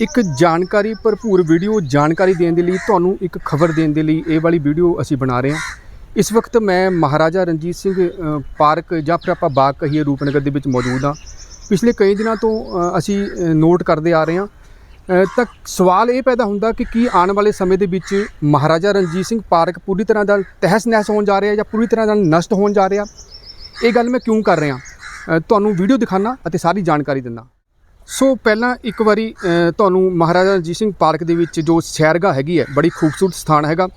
ਇੱਕ ਜਾਣਕਾਰੀ, ਭਰਪੂਰ ਵੀਡੀਓ ਜਾਣਕਾਰੀ ਦੇਣ ਦੇ ਲਈ, ਤੁਹਾਨੂੰ ਇੱਕ ਖਬਰ ਦੇਣ ਦੇ ਲਈ ਇਹ ਵਾਲੀ ਵੀਡੀਓ ਅਸੀਂ ਬਣਾ ਰਹੇ ਹਾਂ। ਇਸ ਵਕਤ ਮੈਂ ਮਹਾਰਾਜਾ ਰਣਜੀਤ ਸਿੰਘ ਪਾਰਕ ਜਾਂ ਫਿਰ ਆਪਾਂ ਬਾਗ ਕਹੀਏ ਰੂਪਨਗਰ ਦੇ ਵਿੱਚ ਮੌਜੂਦ ਹਾਂ। ਪਿਛਲੇ ਕਈ ਦਿਨਾਂ ਤੋਂ ਅਸੀਂ ਨੋਟ ਕਰਦੇ ਆ ਰਹੇ ਹਾਂ। ਤਾਂ ਸਵਾਲ ਇਹ ਪੈਦਾ ਹੁੰਦਾ ਕਿ ਕੀ ਆਉਣ ਵਾਲੇ ਸਮੇਂ ਦੇ ਵਿੱਚ ਮਹਾਰਾਜਾ ਰਣਜੀਤ ਸਿੰਘ ਪਾਰਕ ਪੂਰੀ ਤਰ੍ਹਾਂ ਨਾਲ ਤਹਿਸ ਨਹਿਸ ਹੋਣ ਜਾ ਰਿਹਾ ਜਾਂ ਪੂਰੀ ਤਰ੍ਹਾਂ ਨਾਲ ਨਸ਼ਟ ਹੋਣ ਜਾ ਰਿਹਾ? ਇਹ ਗੱਲ ਮੈਂ ਕਿਉਂ ਕਰ ਰਿਹਾ? ਤੁਹਾਨੂੰ ਵੀਡੀਓ ਦਿਖਾਣਾ ਅਤੇ ਸਾਰੀ ਜਾਣਕਾਰੀ ਦਿੰਦਾ। ਸੋ ਪਹਿਲਾਂ ਇੱਕ ਵਾਰੀ ਤੁਹਾਨੂੰ ਮਹਾਰਾਜਾ ਰਣਜੀਤ ਸਿੰਘ ਪਾਰਕ ਦੇ ਵਿੱਚ ਜੋ ਸੈਰਗਾ ਹੈਗੀ ਹੈ, ਬੜੀ ਖੂਬਸੂਰਤ ਸਥਾਨ ਹੈਗਾ।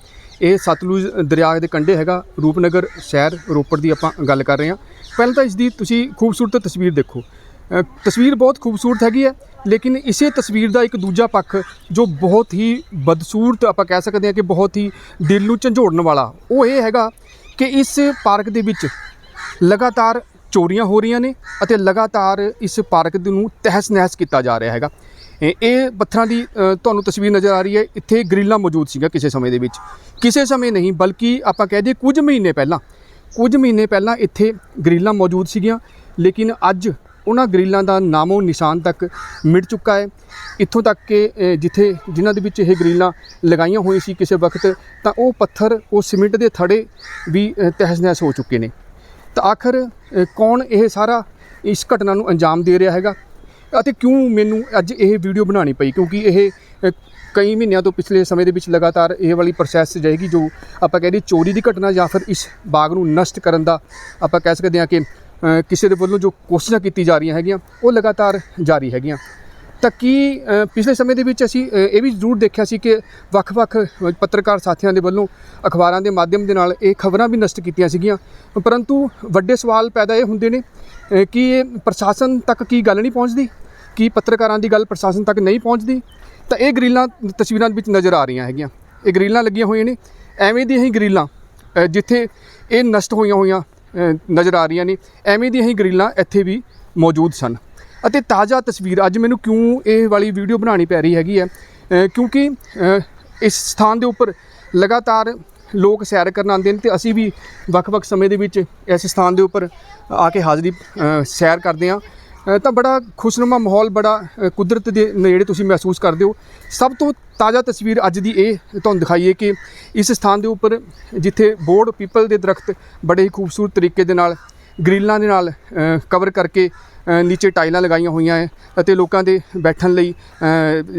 ਇਹ ਸਤਲੁਜ ਦਰਿਆ ਦੇ ਕੰਢੇ ਹੈਗਾ, ਰੂਪਨਗਰ ਸ਼ਹਿਰ ਰੋਪੜ ਦੀ ਆਪਾਂ ਗੱਲ ਕਰ ਰਹੇ ਹਾਂ। ਪਹਿਲਾਂ ਤਾਂ ਇਸ ਦੀ ਤੁਸੀਂ ਖੂਬਸੂਰਤ ਤਸਵੀਰ ਦੇਖੋ। ਤਸਵੀਰ ਬਹੁਤ ਖੂਬਸੂਰਤ ਹੈਗੀ ਹੈ, ਲੇਕਿਨ ਇਸੇ ਤਸਵੀਰ ਦਾ ਇੱਕ ਦੂਜਾ ਪੱਖ, ਜੋ ਬਹੁਤ ਹੀ ਬਦਸੂਰਤ ਆਪਾਂ ਕਹਿ ਸਕਦੇ ਹਾਂ ਕਿ ਬਹੁਤ ਹੀ ਦਿਲ ਨੂੰ ਝੰਜੋੜਨ ਵਾਲਾ, ਉਹ ਇਹ ਹੈਗਾ ਕਿ ਇਸ ਪਾਰਕ ਦੇ ਵਿੱਚ ਲਗਾਤਾਰ ਚੋਰੀਆਂ ਹੋ ਰਹੀਆਂ ਨੇ ਅਤੇ ਲਗਾਤਾਰ ਇਸ ਪਾਰਕ ਨੂੰ ਤਹਿਸ ਨਹਿਸ ਕੀਤਾ ਜਾ ਰਿਹਾ ਹੈਗਾ। ਇਹ- ਪੱਥਰਾਂ ਦੀ ਤੁਹਾਨੂੰ ਤਸਵੀਰ ਨਜ਼ਰ ਆ ਰਹੀ ਹੈ। ਇੱਥੇ ਗ੍ਰਿਲਾਂ ਮੌਜੂਦ ਸੀਗਾ ਕਿਸੇ ਸਮੇਂ ਦੇ ਵਿੱਚ। ਕਿਸੇ ਸਮੇਂ ਨਹੀਂ, ਬਲਕਿ ਆਪਾਂ ਕਹਿ ਦਈਏ ਕੁਝ ਮਹੀਨੇ ਪਹਿਲਾਂ, ਕੁਝ ਮਹੀਨੇ ਪਹਿਲਾਂ ਇੱਥੇ ਗ੍ਰਿਲਾਂ ਮੌਜੂਦ ਸੀਗੀਆਂ। ਲੇਕਿਨ ਅੱਜ ਉਹਨਾਂ ਗ੍ਰਿਲਾਂ ਦਾ ਨਾਮੋ ਨਿਸ਼ਾਨ ਤੱਕ ਮਿਟ ਚੁੱਕਾ ਹੈ। ਇੱਥੋਂ ਤੱਕ ਕਿ ਜਿੱਥੇ, ਜਿਨ੍ਹਾਂ ਦੇ ਵਿੱਚ ਇਹ ਗ੍ਰਿਲਾਂ ਲਗਾਈਆਂ ਹੋਈਆਂ ਸੀ ਕਿਸੇ ਵਕਤ, ਤਾਂ ਉਹ ਪੱਥਰ, ਉਹ ਸੀਮਿੰਟ ਦੇ ਥੜੇ ਵੀ ਤਹਿਸ ਨਹਿਸ ਹੋ ਚੁੱਕੇ ਨੇ। ਤਾਂ ਆਖਰ ਕੌਣ ਇਹ ਸਾਰਾ ਇਸ ਘਟਨਾ ਨੂੰ ਅੰਜਾਮ ਦੇ ਰਿਹਾ ਹੈਗਾ? ਅਤੇ ਕਿਉਂ ਮੈਨੂੰ ਅੱਜ ਇਹ ਵੀਡੀਓ ਬਣਾਉਣੀ ਪਈ? ਕਿਉਂਕਿ ਇਹ ਕਈ ਮਹੀਨਿਆਂ ਤੋਂ ਪਿਛਲੇ ਸਮੇਂ ਦੇ ਵਿੱਚ ਲਗਾਤਾਰ ਇਹ ਵਾਲੀ ਪ੍ਰੋਸੈਸ ਜਾਏਗੀ ਜੋ ਆਪਾਂ ਕਹਿੰਦੇ ਚੋਰੀ ਦੀ ਘਟਨਾ ਜਾਂ ਫਿਰ ਇਸ ਬਾਗ ਨੂੰ ਨਸ਼ਟ ਕਰਨ ਦਾ ਆਪਾਂ ਕਹਿ ਸਕਦੇ ਹਾਂ ਕਿ ਕਿਸੇ ਦੇ ਵੱਲੋਂ ਜੋ ਕੋਸ਼ਿਸ਼ਾਂ ਕੀਤੀ ਜਾ ਰਹੀਆਂ ਹੈਗੀਆਂ, ਉਹ ਲਗਾਤਾਰ ਜਾਰੀ ਹੈਗੀਆਂ। ਤਾਂ ਕੀ ਪਿਛਲੇ ਸਮੇਂ ਦੇ ਵਿੱਚ ਅਸੀਂ ਇਹ ਵੀ ਜ਼ਰੂਰ ਦੇਖਿਆ ਸੀ ਕਿ ਵੱਖ-ਵੱਖ ਪੱਤਰਕਾਰ ਸਾਥੀਆਂ ਦੇ ਵੱਲੋਂ ਅਖਬਾਰਾਂ ਦੇ ਮਾਧਿਅਮ ਦੇ ਨਾਲ ਇਹ ਖਬਰਾਂ ਵੀ ਨਸ਼ਟ ਕੀਤੀਆਂ ਸੀਗੀਆਂ। ਪਰੰਤੂ ਵੱਡੇ ਸਵਾਲ ਪੈਦਾ ਇਹ ਹੁੰਦੇ ਨੇ ਕਿ ਇਹ ਪ੍ਰਸ਼ਾਸਨ ਤੱਕ ਕੀ ਗੱਲ ਨਹੀਂ ਪਹੁੰਚਦੀ? ਕੀ ਪੱਤਰਕਾਰਾਂ ਦੀ ਗੱਲ ਪ੍ਰਸ਼ਾਸਨ ਤੱਕ ਨਹੀਂ ਪਹੁੰਚਦੀ? ਤਾਂ ਇਹ ਗਰੀਲਾਂ ਤਸਵੀਰਾਂ ਵਿੱਚ ਨਜ਼ਰ ਆ ਰਹੀਆਂ ਹੈਗੀਆਂ। ਇਹ ਗਰੀਲਾਂ ਲੱਗੀਆਂ ਹੋਈਆਂ ਨੇ, ਐਵੇਂ ਦੀਆਂ ਹੀ ਗਰੀਲਾਂ ਜਿੱਥੇ ਇਹ ਨਸ਼ਟ ਹੋਈਆਂ ਹੋਈਆਂ ਨਜ਼ਰ ਆ ਰਹੀਆਂ ਨੇ, ਐਵੇਂ ਦੀਆਂ ਹੀ ਗਰੀਲਾਂ ਇੱਥੇ ਵੀ ਮੌਜੂਦ ਸਨ। ਅਤੇ ਤਾਜ਼ਾ ਤਸਵੀਰ, ਅੱਜ ਮੈਨੂੰ ਕਿਉਂ ਇਹ ਵਾਲੀ ਵੀਡੀਓ ਬਣਾਉਣੀ ਪੈ ਰਹੀ ਹੈਗੀ ਹੈ? ਕਿਉਂਕਿ ਇਸ ਸਥਾਨ ਦੇ ਉੱਪਰ ਲਗਾਤਾਰ ਲੋਕ ਸੈਰ ਕਰਨ ਆਉਂਦੇ ਨੇ ਤੇ ਅਸੀਂ ਵੀ ਵੱਖ-ਵੱਖ ਸਮੇਂ ਦੇ ਵਿੱਚ ਇਸ ਸਥਾਨ ਦੇ ਉੱਪਰ ਆ ਕੇ ਹਾਜ਼ਰੀ ਸੈਰ ਕਰਦੇ ਹਾਂ। ਤਾਂ ਬੜਾ ਖੁਸ਼ਨੁਮਾ ਮਾਹੌਲ, ਬੜਾ ਕੁਦਰਤ ਦੇ ਨੇੜੇ ਤੁਸੀਂ ਮਹਿਸੂਸ ਕਰਦੇ ਹੋ। ਸਭ ਤੋਂ ਤਾਜ਼ਾ ਤਸਵੀਰ ਅੱਜ ਦੀ ਇਹ ਤੁਹਾਨੂੰ ਦਿਖਾਈਏ ਕਿ ਇਸ ਸਥਾਨ ਦੇ ਉੱਪਰ ਜਿੱਥੇ ਬੋਰਡ ਪੀਪਲ ਦੇ ਦਰਖਤ ਬੜੇ ਹੀ ਖੂਬਸੂਰਤ ਤਰੀਕੇ ਦੇ ਨਾਲ ਗ੍ਰਿਲਾਂ ਦੇ ਨਾਲ ਕਵਰ ਕਰਕੇ ਨੀਚੇ ਟਾਈਲਾਂ ਲਗਾਈਆਂ ਹੋਈਆਂ ਹੈ ਅਤੇ ਲੋਕਾਂ ਦੇ ਬੈਠਣ ਲਈ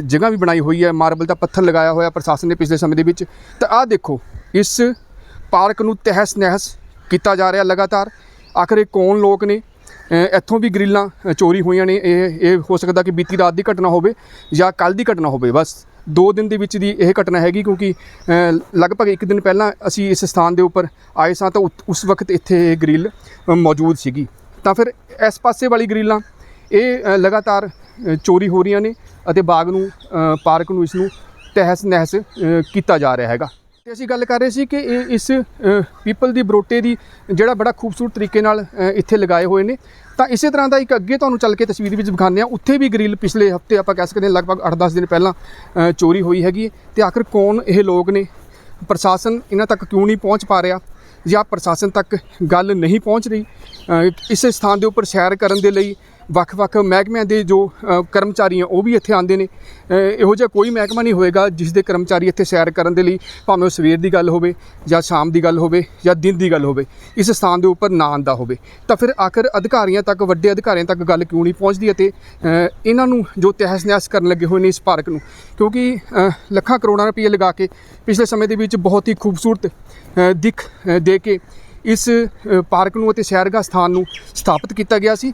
ਜਗ੍ਹਾ ਵੀ ਬਣਾਈ ਹੋਈ ਹੈ ਮਾਰਬਲ ਦਾ ਪੱਥਰ ਲਗਾਇਆ ਹੋਇਆ ਪ੍ਰਸ਼ਾਸਨ ਨੇ ਪਿਛਲੇ ਸਮੇਂ ਦੇ ਵਿੱਚ। ਤਾਂ ਆਹ ਦੇਖੋ, ਇਸ ਪਾਰਕ ਨੂੰ ਤਹਿਸ ਨਹਿਸ ਕੀਤਾ ਜਾ ਰਿਹਾ ਲਗਾਤਾਰ। ਆਖਰ ਇਹ ਕੌਣ ਲੋਕ ਨੇ? ਇੱਥੋਂ ਵੀ ਗ੍ਰਿਲਾਂ ਚੋਰੀ ਹੋਈਆਂ ਨੇ। ਇਹ ਇਹ ਹੋ ਸਕਦਾ ਕਿ ਬੀਤੀ ਰਾਤ ਦੀ ਘਟਨਾ ਹੋਵੇ ਜਾਂ ਕੱਲ ਦੀ ਘਟਨਾ ਹੋਵੇ। ਬਸ ਦੋ ਦਿਨ ਦੇ ਵਿੱਚ ਦੀ ਇਹ ਘਟਨਾ ਹੈਗੀ ਕਿਉਂਕਿ ਲਗਭਗ ਇੱਕ ਦਿਨ ਪਹਿਲਾਂ ਅਸੀਂ ਇਸ ਸਥਾਨ ਦੇ ਉੱਪਰ ਆਏ ਸਾਂ ਤਾਂ ਉਸ ਵਕਤ ਇੱਥੇ ਇਹ ਗ੍ਰਿਲ ਮੌਜੂਦ ਸੀਗੀ। ਤਾਂ ਫਿਰ ਇਸ ਪਾਸੇ ਵਾਲੀ ਗਰੀਲਾਂ, ਇਹ ਲਗਾਤਾਰ ਚੋਰੀ ਹੋ ਰਹੀਆਂ ਨੇ ਅਤੇ ਬਾਗ ਨੂੰ ਪਾਰਕ ਨੂੰ ਇਸ ਨੂੰ ਤਹਿਸ ਨਹਿਸ ਕੀਤਾ ਜਾ ਰਿਹਾ ਹੈਗਾ। ਤੇ ਅਸੀਂ ਗੱਲ ਕਰ ਰਹੇ ਸੀ ਕਿ ਇਹ ਇਸ ਪੀਪਲ ਦੀ ਬਰੋਟੇ ਦੀ ਜਿਹੜਾ ਬੜਾ ਖੂਬਸੂਰਤ ਤਰੀਕੇ ਨਾਲ ਇੱਥੇ ਲਗਾਏ ਹੋਏ ਨੇ। ਤਾਂ ਇਸੇ ਤਰ੍ਹਾਂ ਦਾ ਇੱਕ ਅੱਗੇ ਤੁਹਾਨੂੰ ਚੱਲ ਕੇ ਤਸਵੀਰ ਵਿੱਚ ਵਿਖਾਉਂਦੇ ਆ ਉੱਥੇ ਵੀ ਗ੍ਰਿਲ ਪਿਛਲੇ ਹਫ਼ਤੇ ਆਪਾਂ ਕਹਿ ਸਕਦੇ ਹਾਂ ਲਗਭਗ 8-10 ਦਿਨ ਪਹਿਲਾਂ ਚੋਰੀ ਹੋਈ ਹੈਗੀ ਹੈ। ਤੇ ਆਖਰ ਕੌਣ ਇਹ ਲੋਕ ਨੇ? ਪ੍ਰਸ਼ਾਸਨ ਇਹਨਾਂ ਤੱਕ ਕਿਉਂ ਨਹੀਂ ਪਹੁੰਚ ਪਾ ਰਿਹਾ? ਜਾਂ ਪ੍ਰਸ਼ਾਸਨ ਤੱਕ ਗੱਲ ਨਹੀਂ ਪਹੁੰਚ ਰਹੀ ਇਸ ਸਥਾਨ ਦੇ ਉੱਪਰ ਸੈਰ ਕਰਨ ਦੇ ਲਈ ਵੱਖ-ਵੱਖ ਮਹਿਕਮਿਆਂ ਦੇ ਜੋ ਕਰਮਚਾਰੀ ਆ, ਉਹ ਵੀ ਇੱਥੇ ਆਉਂਦੇ ਨੇ। ਇਹੋ ਜਿਹਾ ਕੋਈ ਮਹਿਕਮਾ ਨਹੀਂ ਹੋਏਗਾ ਜਿਸ ਦੇ ਕਰਮਚਾਰੀ ਇੱਥੇ ਸੈਰ ਕਰਨ ਦੇ ਲਈ ਭਾਵੇਂ ਉਹ ਸਵੇਰ ਦੀ ਗੱਲ ਹੋਵੇ ਜਾਂ ਸ਼ਾਮ ਦੀ ਗੱਲ ਹੋਵੇ ਜਾਂ ਦਿਨ ਦੀ ਗੱਲ ਹੋਵੇ, ਇਸ ਸਥਾਨ ਦੇ ਉੱਪਰ ਨਾ ਆਉਂਦਾ ਹੋਵੇ। ਤਾਂ ਫਿਰ ਆਖਰ ਅਧਿਕਾਰੀਆਂ ਤੱਕ, ਵੱਡੇ ਅਧਿਕਾਰੀਆਂ ਤੱਕ ਗੱਲ ਕਿਉਂ ਨਹੀਂ ਪਹੁੰਚਦੀ ਅਤੇ ਇਹਨਾਂ ਨੂੰ ਜੋ ਤਹਿਸ ਨਹਿਸ ਕਰਨ ਲੱਗੇ ਹੋਏ ਨੇ ਇਸ ਪਾਰਕ ਨੂੰ, ਕਿਉਂਕਿ ਲੱਖਾਂ ਕਰੋੜਾਂ ਰੁਪਏ ਲਗਾ ਕੇ ਪਿਛਲੇ ਸਮੇਂ ਦੇ ਵਿੱਚ ਬਹੁਤ ਹੀ ਖੂਬਸੂਰਤ ਦਿੱਖ ਦੇ ਕੇ ਇਸ ਪਾਰਕ ਨੂੰ ਅਤੇ ਸੈਰਗਾ ਸਥਾਨ ਨੂੰ ਸਥਾਪਿਤ ਕੀਤਾ ਗਿਆ ਸੀ।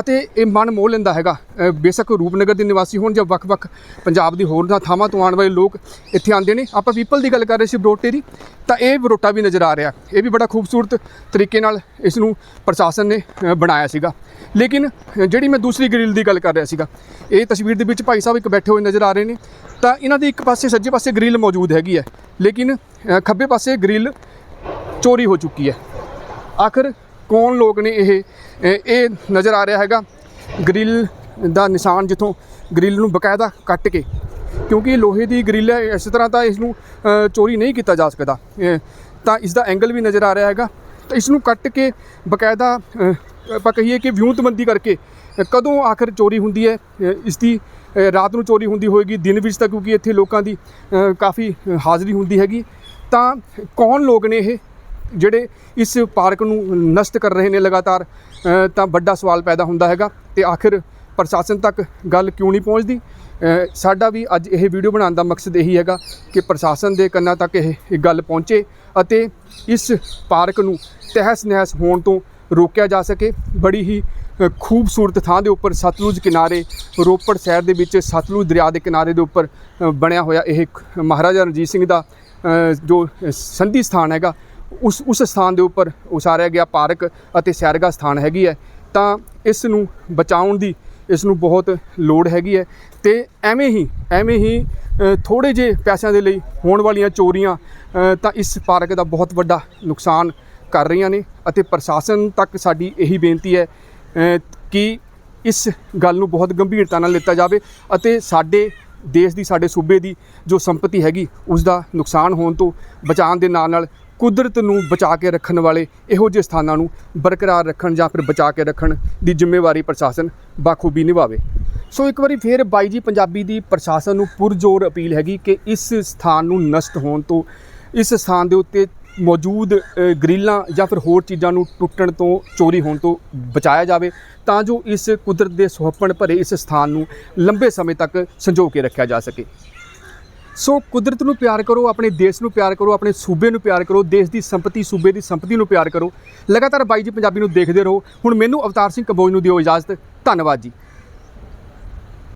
ਅਤੇ ਇਹ ਮਨ ਮੋਹ ਲੈਂਦਾ ਹੈਗਾ। ਬੇਸ਼ੱਕ ਰੂਪਨਗਰ ਦੇ ਨਿਵਾਸੀ ਹੋਣ ਜਾਂ ਵੱਖ-ਵੱਖ ਪੰਜਾਬ ਦੀ ਹੋਰ ਥਾਵਾਂ ਤੋਂ ਆਉਣ ਵਾਲੇ ਲੋਕ ਇੱਥੇ ਆਉਂਦੇ ਨੇ। ਆਪਾਂ ਪੀਪਲ ਦੀ ਗੱਲ ਕਰ ਰਹੇ ਸੀ ਬਰੋਟੇ ਦੀ, ਤਾਂ ਇਹ ਬਰੋਟਾ ਵੀ ਨਜ਼ਰ ਆ ਰਿਹਾ। ਇਹ ਵੀ ਬੜਾ ਖੂਬਸੂਰਤ ਤਰੀਕੇ ਨਾਲ ਇਸ ਨੂੰ ਪ੍ਰਸ਼ਾਸਨ ਨੇ ਬਣਾਇਆ ਸੀਗਾ। ਲੇਕਿਨ ਜਿਹੜੀ ਮੈਂ ਦੂਸਰੀ ਗ੍ਰਿਲ ਦੀ ਗੱਲ ਕਰ ਰਿਹਾ ਸੀਗਾ, ਇਹ ਤਸਵੀਰ ਦੇ ਵਿੱਚ ਭਾਈ ਸਾਹਿਬ ਇੱਕ ਬੈਠੇ ਹੋਏ ਨਜ਼ਰ ਆ ਰਹੇ ਨੇ। ਤਾਂ ਇਹਨਾਂ ਦੀ ਇੱਕ ਪਾਸੇ, ਸੱਜੇ ਪਾਸੇ ਗ੍ਰਿਲ ਮੌਜੂਦ ਹੈਗੀ ਹੈ। ਲੇਕਿਨ ਖੱਬੇ ਪਾਸੇ ਗ੍ਰਿਲ ਚੋਰੀ ਹੋ ਚੁੱਕੀ ਹੈ। ਆਖਰ ਕੌਣ ਲੋਕ ਨੇ ਇਹ? ਇਹ- ਨਜ਼ਰ ਆ ਰਿਹਾ ਹੈਗਾ ਗ੍ਰਿਲ ਦਾ ਨਿਸ਼ਾਨ ਜਿੱਥੋਂ ਗ੍ਰਿਲ ਨੂੰ ਬਕਾਇਦਾ ਕੱਟ ਕੇ। ਕਿਉਂਕਿ ਇਹ ਲੋਹੇ ਦੀ ਗ੍ਰਿਲ ਹੈ, ਇਸ ਤਰ੍ਹਾਂ ਤਾਂ ਇਸ ਨੂੰ ਚੋਰੀ ਨਹੀਂ ਕੀਤਾ ਜਾ ਸਕਦਾ। ਤਾਂ ਇਸ ਦਾ ਐਂਗਲ ਵੀ ਨਜ਼ਰ ਆ ਰਿਹਾ ਹੈਗਾ। ਤਾਂ ਇਸ ਨੂੰ ਕੱਟ ਕੇ ਬਕਾਇਦਾ ਆਪਾਂ ਕਹੀਏ ਕਿ ਵਿਉਂਤਬੰਦੀ ਕਰਕੇ ਕਦੋਂ ਆਖਰ ਚੋਰੀ ਹੁੰਦੀ ਹੈ? ਇਸ ਦੀ ਰਾਤ ਨੂੰ ਚੋਰੀ ਹੁੰਦੀ ਹੋਏਗੀ, ਦਿਨ ਵਿੱਚ ਤਾਂ ਕਿਉਂਕਿ ਇੱਥੇ ਲੋਕਾਂ ਦੀ ਕਾਫੀ ਹਾਜ਼ਰੀ ਹੁੰਦੀ ਹੈਗੀ। ਤਾਂ ਕੌਣ ਲੋਕ ਨੇ ਇਹ? ਜਿਹੜੇ ਇਸ ਪਾਰਕ ਨੂੰ ਨਸ਼ਟ ਕਰ ਰਹੇ ਨੇ ਲਗਾਤਾਰ ਤਾਂ ਵੱਡਾ ਸਵਾਲ ਪੈਦਾ ਹੁੰਦਾ ਹੈਗਾ ਤੇ ਆਖਿਰ ਪ੍ਰਸ਼ਾਸਨ ਤੱਕ ਗੱਲ ਕਿਉਂ ਨਹੀਂ ਪਹੁੰਚਦੀ? ਸਾਡਾ ਵੀ ਅੱਜ ਇਹ ਵੀਡੀਓ ਬਣਾਉਣ ਦਾ ਮਕਸਦ ਇਹੀ ਹੈਗਾ ਕਿ ਪ੍ਰਸ਼ਾਸਨ ਦੇ ਕੰਨਾਂ ਤੱਕ ਇਹ ਗੱਲ ਪਹੁੰਚੇ ਅਤੇ ਇਸ ਪਾਰਕ ਨੂੰ ਤਹਿਸ ਨਹਿਸ ਹੋਣ ਤੋਂ ਰੋਕਿਆ ਜਾ ਸਕੇ। ਬੜੀ ਹੀ ਖੂਬਸੂਰਤ ਥਾਂ ਦੇ ਉੱਪਰ ਸਤਲੁਜ ਕਿਨਾਰੇ, ਰੋਪੜ ਸ਼ਹਿਰ ਦੇ ਵਿੱਚ ਸਤਲੁਜ ਦਰਿਆ ਦੇ ਕਿਨਾਰੇ ਦੇ ਉੱਪਰ ਬਣਿਆ ਹੋਇਆ ਇਹ ਮਹਾਰਾਜਾ ਰਣਜੀਤ ਸਿੰਘ ਦਾ ਜੋ ਸੰਧੀ ਸਥਾਨ ਹੈਗਾ ਉਸ ਉਸ ਸਥਾਨ ਦੇ ਉੱਪਰ ਉਸਾਰਿਆ ਗਿਆ ਪਾਰਕ ਅਤੇ ਸੈਰਗਾ ਸਥਾਨ ਹੈਗੀ ਹੈ। ਤਾਂ ਇਸ ਨੂੰ ਬਚਾਉਣ ਦੀ ਇਸ ਨੂੰ ਬਹੁਤ ਲੋੜ ਹੈਗੀ ਹੈ ਤੇ ਐਵੇਂ ਹੀ ਐਵੇਂ ਹੀ ਥੋੜੇ ਜਿਹੇ ਪੈਸਿਆਂ ਦੇ ਲਈ ਹੋਣ ਵਾਲੀਆਂ ਚੋਰੀਆਂ ਤਾਂ ਇਸ ਪਾਰਕ ਦਾ ਬਹੁਤ ਵੱਡਾ ਨੁਕਸਾਨ ਕਰ ਰਹੀਆਂ ਨੇ ਅਤੇ ਪ੍ਰਸ਼ਾਸਨ ਤੱਕ ਸਾਡੀ ਇਹੀ ਬੇਨਤੀ ਹੈ ਕਿ ਇਸ ਗੱਲ ਨੂੰ ਬਹੁਤ ਗੰਭੀਰਤਾ ਨਾਲ ਲਿੱਤਾ ਜਾਵੇ ਅਤੇ ਸਾਡੇ ਦੇਸ਼ ਦੀ, ਸਾਡੇ ਸੂਬੇ ਦੀ ਜੋ ਸੰਪਤੀ ਹੈਗੀ, ਉਸ ਦਾ ਨੁਕਸਾਨ ਹੋਣ ਤੋਂ ਬਚਾਉਣ ਦੇ ਨਾਲ ਨਾਲ ਕੁਦਰਤ ਨੂੰ ਬਚਾ ਕੇ ਰੱਖਣ ਵਾਲੇ ਇਹੋ ਜਿਹੇ ਸਥਾਨਾਂ ਨੂੰ ਬਰਕਰਾਰ ਰੱਖਣ ਜਾਂ ਫਿਰ ਬਚਾ ਕੇ ਰੱਖਣ ਦੀ ਜ਼ਿੰਮੇਵਾਰੀ ਪ੍ਰਸ਼ਾਸਨ ਬਾਖੂਬੀ ਨਿਭਾਵੇ। ਸੋ ਇੱਕ ਵਾਰੀ ਫੇਰ ਬਾਈ ਜੀ ਪੰਜਾਬੀ ਦੀ ਪ੍ਰਸ਼ਾਸਨ ਨੂੰ ਪੁਰਜ਼ੋਰ ਅਪੀਲ ਹੈਗੀ ਕਿ ਇਸ ਸਥਾਨ ਨੂੰ ਨਸ਼ਟ ਹੋਣ ਤੋਂ ਇਸ ਸਥਾਨ ਦੇ ਉੱਤੇ ਮੌਜੂਦ ਅ, ਗ੍ਰਿਲਾਂ ਜਾਂ ਫਿਰ ਹੋਰ ਚੀਜ਼ਾਂ ਨੂੰ ਟੁੱਟਣ ਤੋਂ ਚੋਰੀ ਹੋਣ ਤੋਂ ਬਚਾਇਆ ਜਾਵੇ ਤਾਂ ਜੋ ਇਸ ਕੁਦਰਤ ਦੇ ਸੁਹੱਪਣ ਭਰੇ ਇਸ ਸਥਾਨ ਨੂੰ ਲੰਬੇ ਸਮੇਂ ਤੱਕ ਸੰਜੋ ਕੇ ਰੱਖਿਆ ਜਾ ਸਕੇ। ਸੋ ਕੁਦਰਤ ਨੂੰ ਪਿਆਰ ਕਰੋ, ਆਪਣੇ ਦੇਸ਼ ਨੂੰ ਪਿਆਰ ਕਰੋ, ਆਪਣੇ ਸੂਬੇ ਨੂੰ ਪਿਆਰ ਕਰੋ, ਦੇਸ਼ ਦੀ ਸੰਪਤੀ, ਸੂਬੇ ਦੀ ਸੰਪਤੀ ਨੂੰ ਪਿਆਰ ਕਰੋ। ਲਗਾਤਾਰ ਬਾਈ ਜੀ ਪੰਜਾਬੀ ਨੂੰ ਦੇਖਦੇ ਰਹੋ। ਹੁਣ ਮੈਨੂੰ ਅਵਤਾਰ ਸਿੰਘ ਕੰਬੋਜ ਨੂੰ ਦਿਓ ਇਜਾਜ਼ਤ। ਧੰਨਵਾਦ ਜੀ।